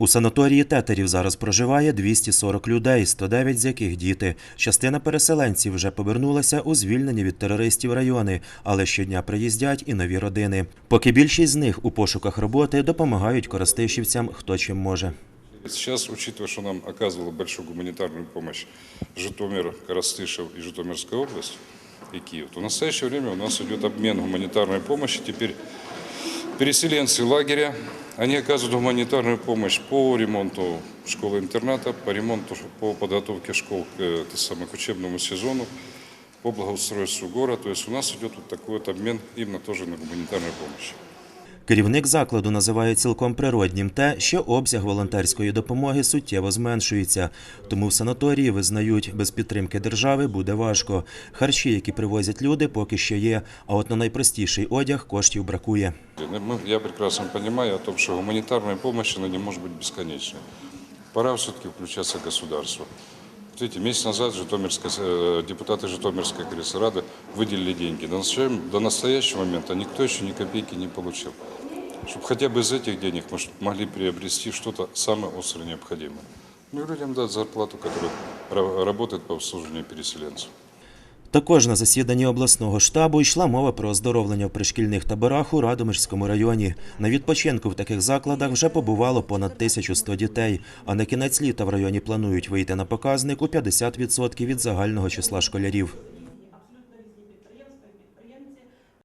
У санаторії тетерів зараз проживає 240 людей, 109 з яких діти. Частина переселенців вже повернулася у звільнені від терористів райони, але щодня приїздять і нові родини. Поки більшість з них у пошуках роботи допомагають коростишівцям хто чим може. Сейчас, учитывая, что нам оказывала большую гуманитарную помощь Житомир, Коростышев и Житомирская область и Киев, то в настоящее время у нас идет обмен гуманитарной помощи. Теперь переселенцы лагеря, они оказывают гуманитарную помощь по ремонту школы-интерната, по ремонту, по подготовке школ к, э, так самое, к учебному сезону, по благоустройству города. То есть у нас идет вот такой вот обмен именно тоже на гуманитарную помощь. Керівник закладу називає цілком природнім те, що обсяг волонтерської допомоги суттєво зменшується. Тому в санаторії визнають, без підтримки держави буде важко. Харчі, які привозять люди, поки що є. А от на найпростіший одяг коштів бракує. Мы- Я прекрасно понимаю о том, что гуманитарная помощь она не может быть бесконечной. Пора все-таки включаться государству. Вот Видите, месяц назад Житомирская, э, депутаты Житомирской Рады выделили деньги. До настоящего, до настоящего момента никто еще ни копейки не получил. Чтобы хотя бы из этих денег мы ш- могли приобрести что-то самое остро необходимое. Ну и людям дать зарплату, которая ра- работает по обслуживанию переселенцев. Також на засіданні обласного штабу йшла мова про оздоровлення в пришкільних таборах у Радомирському районі. На відпочинку в таких закладах вже побувало понад 1100 дітей. А на кінець літа в районі планують вийти на показник у 50% від загального числа школярів.